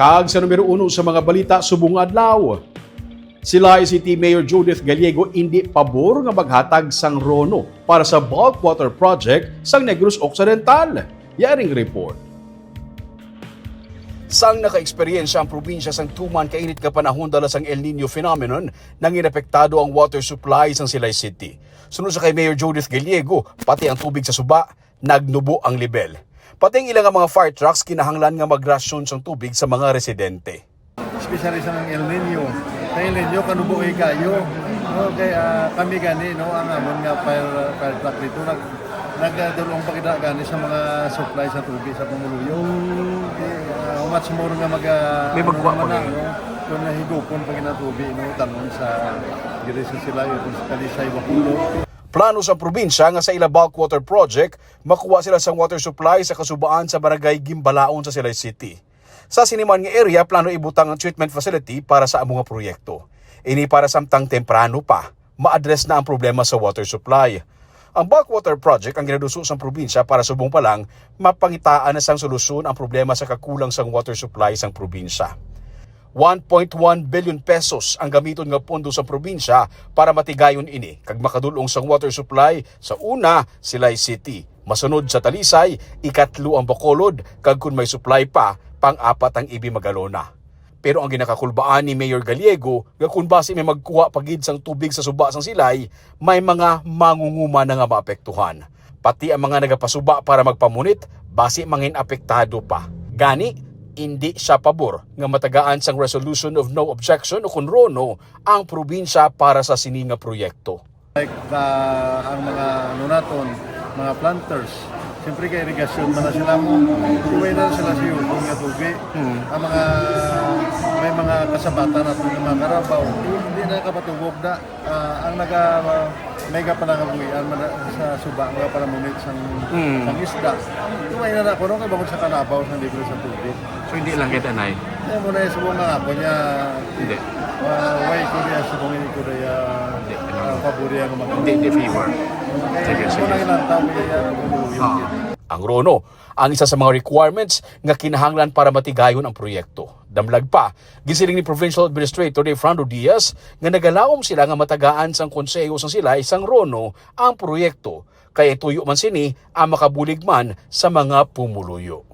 Kag sa numero uno sa mga balita subong adlaw. Sila City Mayor Judith Gallego hindi pabor nga maghatag sang Rono para sa bulk water project sang Negros Occidental. Yaring report. Sang naka-eksperyensya ang probinsya sang tuman kainit nga panahon dala sang El Nino phenomenon nang inapektado ang water supply sang Silay City. Sunod sa kay Mayor Judith Gallego, pati ang tubig sa suba, nagnubo ang level. Pati ang ilang nga mga fire trucks kinahanglan nga magrasyon sang tubig sa mga residente. especially sa ng El Nino. Sa El Nino, kanubuhay kayo. No, kaya kami gani, no, ang amon nga fire, fire truck dito, nag, nagdulong pa kita gani sa mga supply sa tubig sa Pumuluyo. Eh, uh, much more nga mag... Uh, May magkuha pa na, no, kung nahigupon pa kinatubig, no, tanong sa giri sa sila, yung sa Talisay, Bakulo. Plano sa probinsya nga sa ila water project, makuha sila sang water supply sa kasubaan sa barangay Gimbalaon sa Silay City. Sa siniman nga area, plano ibutang ang treatment facility para sa among proyekto. Ini para samtang temprano pa, ma-address na ang problema sa water supply. Ang bulk water project ang ginaduso sa probinsya para subong pa lang mapangitaan na sang solusyon ang problema sa kakulang sang water supply sang probinsya. 1.1 billion pesos ang gamiton nga pondo sa probinsya para matigayon ini. Kag makadulong sang water supply sa una Silay City. Masunod sa Talisay ikatlo ang Bacolod. Kag kun may supply pa pang-apat ang Ibi Magalona pero ang ginakakulbaan ni Mayor Gallego nga kung base may magkuha pagid sang tubig sa suba sang silay may mga mangunguma na nga maapektuhan. Pati ang mga nagapasuba para magpamunit base mangin apektado pa. Gani hindi siya pabor nga matagaan sang resolution of no objection o kunrono ang probinsya para sa sininga proyekto. Like uh, ang mga nunaton, mga planters, siyempre kay irigasyon man na sila mo, iway na sila sa yung nga tubig. Ang mga, may mga kasabatan at mga karabaw, hindi na kapatubog na. Ah, ang naga, may ka panangabuyan man sa suba, mga panamunit sang, sang isda. Iway na ako, no, kay bangod sa kanabaw, sa libre sa tubig. So hindi lang kita na Kaya mo na yung subong nga ako niya, Hindi. uh, way ko niya, subong ini ko niya, Hindi, uh, paborya ng mga Hindi, hindi favor. Sige, Sige. Ah. Ang Rono, ang isa sa mga requirements nga kinahanglan para matigayon ang proyekto. Damlag pa, gisiling ni Provincial Administrator ni Fernando Diaz nga nagalawom sila nga matagaan sang konseho sang sila isang Rono ang proyekto kaya tuyo man sini ang makabulig man sa mga pumuluyo.